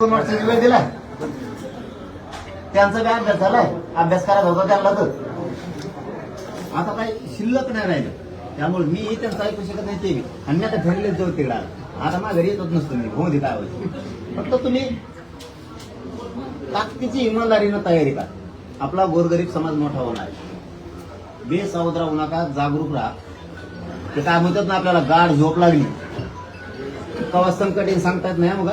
दोन वर्षाची वेळ दिलाय. त्यांचा काय अभ्यास झालाय? अभ्यास करायचा होता त्यांना तर. आता काही शिल्लक नाही राहिलं. त्यामुळे मी त्यांचं ऐकू शकत नाही ते आणि मी आता घरीलेच जाऊ तिकडे आता आता माझ्या घरी येतच नसतो मी हो देता काय फक्त तुम्ही ताकदीची इमानदारीनं तयारी करा. आपला गोरगरीब समाज मोठा होणार बेसावध राहू नका जागरूक राहा. ते काय म्हणतात ना आपल्याला गाढ झोप लागली. कवा संकट सांगतात सांगता येत नाही मग.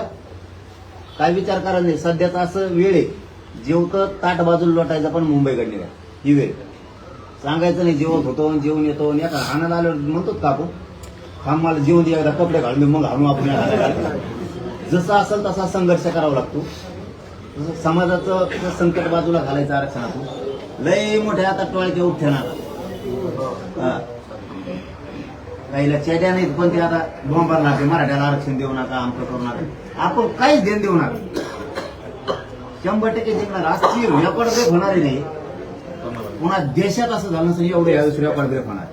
काय विचार करा नाही सध्याचा असं वेळ आहे. जेवतं ताट बाजूला लोटायचं पण मुंबईकडे आहे. ही वेळ. सांगायचं नाही जेवत होतो आणि जेवण येतो आणि एका हाणाला आल्यावर म्हणतो का आपण? थांब मला जेवण दे एकदा कपडे घालून मग हाणू आपण जसं असेल तसा संघर्ष करावा लागतो. तसं समाजाचं संकट बाजूला घालायचं आरक्षणातून. लय मोठ्या आता टोळ्याच्या उठणार काहीला चेड्या नाहीत पण ते आता बोंबार लागते मराठ्याला आरक्षण देऊ नका आमचं करू नका. आपण काहीच देण देऊ नका. शंभर टक्के जिंकणार. आजची रेकॉर्ड ब्रेक होणार नाही. पुन्हा देशात असं झालं नसेल एवढे यावेळेस रेकॉर्ड ब्रेक होणार.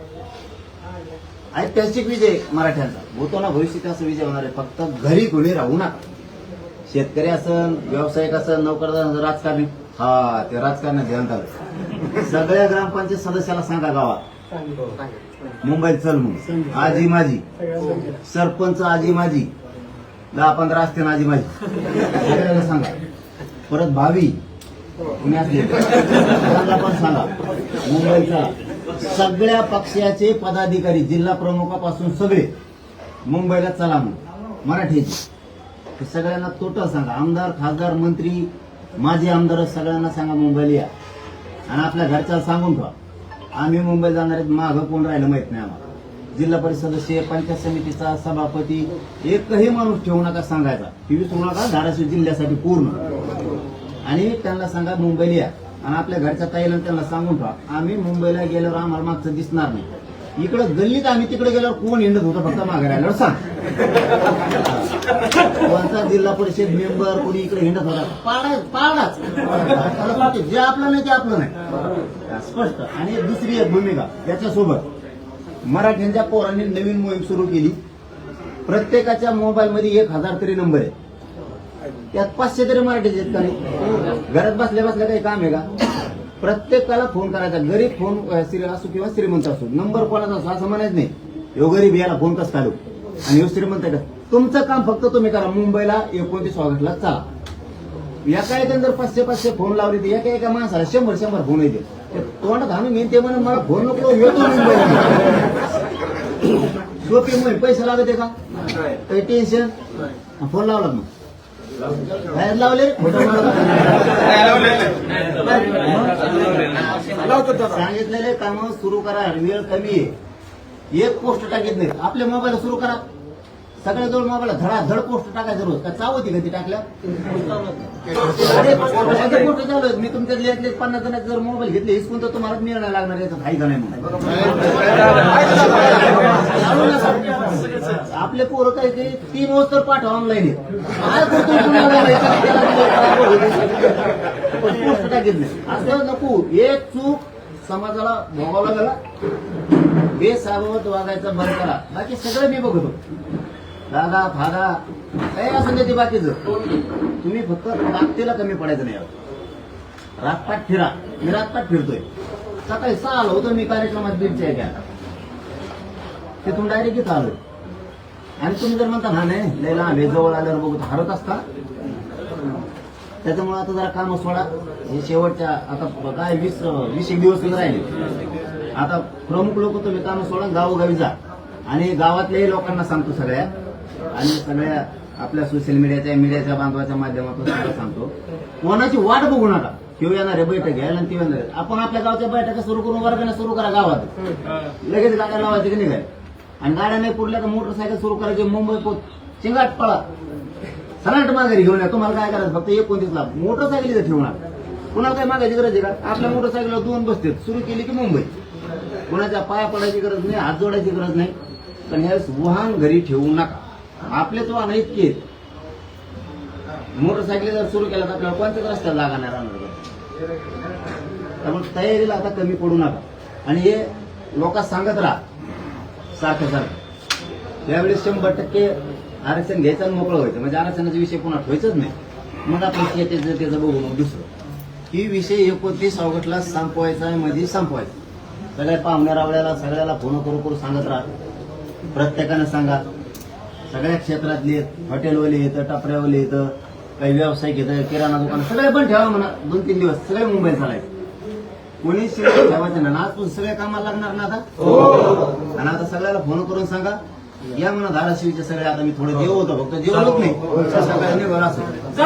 ऐतिहासिक विजय मराठ्यांचा. होतो ना भविष्यात असं विजय होणार आहे. फक्त घरी कोणी राहू नका. शेतकरी असन व्यावसायिक असन नोकरदार राजकारणी हा ते राजकारणात ध्यान झालं. सगळ्या ग्रामपंचायत सदस्याला सांगा गावात. मुंबईत चल मग. आजी माझी. सरपंच आजी माझी. दहा पंधरा असते ना आजी माझी. सांगा. परत भावी. पुण्यातले त्यांना पण सांगा. मुंबईचा सगळ्या पक्षाचे पदाधिकारी जिल्हा प्रमुखापासून सगळे मुंबईला चला मग. मराठीचे. सगळ्यांना टोटल सांगा. आमदार खासदार मंत्री माजी आमदार सगळ्यांना सांगा मुंबईला या. आणि आपल्या घरच्याला सांगून ठेवा. आम्ही मुंबईला जाणार आहेत मागं कोण राहिलं माहीत नाही आम्हाला. जिल्हा परिषद सदस्य पंचायत समितीचा सभापती एकही माणूस ठेवू नका सांगायचा. ती विसरू नका धाराशिव जिल्ह्यासाठी पूर्ण? आणि त्यांना सांगा मुंबईला या. आणि आपल्या घरच्या ताईला त्यांना सांगून ठेवा. आम्ही मुंबईला गेल्यावर आम्हाला मागचं दिसणार नाही. इकडं गल्लीत आम्ही तिकडे गेल्यावर कोण हिंडत होतं फक्त मागे राहिल्यावर सांग. कोणता जिल्हा परिषद मेंबर कोणी इकडे हिंडत होता? पाडा पाडाच त्याला जे आपलं नाही ते आपलं नाही. स्पष्ट. आणि दुसरी एक भूमिका याच्यासोबत. मराठ्यांच्या पोरांनी नवीन मोहीम सुरू केली. प्रत्येकाच्या मोबाईल मध्ये एक हजार तरी नंबर आहे. त्यात पाचशे तरी मराठीचे आहेत का नाही? घरात बसल्या बसल्या काही काम आहे का? प्रत्येकाला फोन करायचा. गरीब फोन असो किंवा श्रीमंत असो. नंबर कोणाचा असो असं म्हणायचं नाही. ह्यो गरीब याला फोन कसं चालू? आणि ह्यो श्रीमंत आहे का? तुमचं काम फक्त तुम्ही करा. मुंबईला एकोणतीस ऑगस्टला चला. एका एका जर पाचशे पाचशे फोन लावले तर एका एका माणसाला शंभर शंभर फोन येते ते तोंडात आणून मी ते म्हणून मला फोन नको येतो मुंबईला. सोपी मोहीम पैसे लागत का? काही टेन्शन फोन लावला मग? बाहेर लावले? सांगितलेले काम सुरू करा. वेळ कमी आहे. एक पोस्ट टाकीत नाही आपल्या मोबाईल सुरू करा. सगळ्या जवळ मोबाईल धडा धड पोस्ट टाकायचं रोज. का चावती का ती टाकल्या पोस्ट चालू आहेत. मी तुमच्या यातले पन्नास जणांचे जर मोबाईल घेतले हिसकून तर तुम्हाला निर्णय लागणार याचा फायदा नाही मग आपले पोरं काय ते तीन वाजता पाठवा ऑनलाईन काय करतो पोस्ट टाकीत नाही. असं नको. एक चूक समाजाला भोगावला गेला बेसावत वागायचा बरं करा. बाकी सगळं मी बघतो. दादा फादा. काही असं ते बाकीचं. तुम्ही फक्त ताकदीला कमी पडायचं नाही रातपाट फिरा. मी रातपाट फिरतोय. सकाळी सहा आलो होतो मी कार्यक्रमात बीडच्या घ्या तिथून डायरेक्ट इथं आलो आणि तुम्ही जर म्हणता हा नाही लय लांब जवळ आल्यावर बघू तर हरत असता. त्याच्यामुळे आता जरा काम सोडा. हे शेवटच्या आता काय वीस वीस एक दिवस राहिले. आता प्रमुख लोक तुम्ही काम सोडा गावोगावी जा. आणि गावातल्याही लोकांना सांगतो सगळ्या आणि सगळ्या आपल्या सोशल मीडियाच्या मीडियाच्या बांधवाच्या माध्यमातून सुद्धा सांगतो. कोणाची वाट बघू नका. किंवा येणार आहे बैठक घ्यायला आणि ती येणार आहे. आपण आपल्या गावच्या बैठका सुरू करून वर्गाने सुरू करा गावात. लगेच गाड्या लावायचे की निघाय आणि गाड्या नाही पुरल्या तर मोटरसायकल सुरू करायची मुंबई पोत. चिंगाट पळा. सलाट माघारी घेऊन या. तुम्हाला काय करायचं? फक्त एकोणतीस लाख. मोटरसायकल इथं ठेवणार. कुणाला काय मागायची गरज आहे का? आपल्या मोटरसायकलला दोन बसते. सुरू केली की मुंबई. कुणाच्या पाया पडायची गरज नाही हात जोडायची गरज नाही. पण ह्यावेळेस वाहन घरी ठेवू नका. आपले तो इतके मोटरसायकल जर सुरू केला तर आपल्याला कोणत्याच रस्त्याला लागणार त्यामुळे तयारीला आता कमी पडू नका. आणि हे लोक सांगत राहा. सारखं सारखं. त्यावेळेस शंभर टक्के आरक्षण घ्यायचं आणि मोकळं व्हायचं. म्हणजे आरक्षणाचा विषय पुन्हा ठेवायचंच नाही. मग आपण त्याचं बघू मग दुसरं. ही विषय एकोणतीस ऑगस्टला संपवायचा आहे मध्ये संपवायचा. सगळ्या पाहुण्या रावळ्याला सगळ्याला फोन करू करू सांगत राहा. प्रत्येकानं सांगा. सगळ्या क्षेत्रातले हॉटेलवाले येतं टपऱ्यावाले येतं काही व्यावसायिक येतं किराणा दुकान सगळे पण ठेवा म्हणा दोन तीन दिवस सगळे मुंबईत चालायचे कोणी शिल्लक ठेवायचं ना आजपासून सगळ्या कामाला लागणार ना आता? आणि आता सगळ्याला फोन करून सांगा. या म्हणा धाराशिवचे सगळे आता मी थोडं जेव होतो फक्त जेवलोच नाही. सगळ्यांनी बरं असेल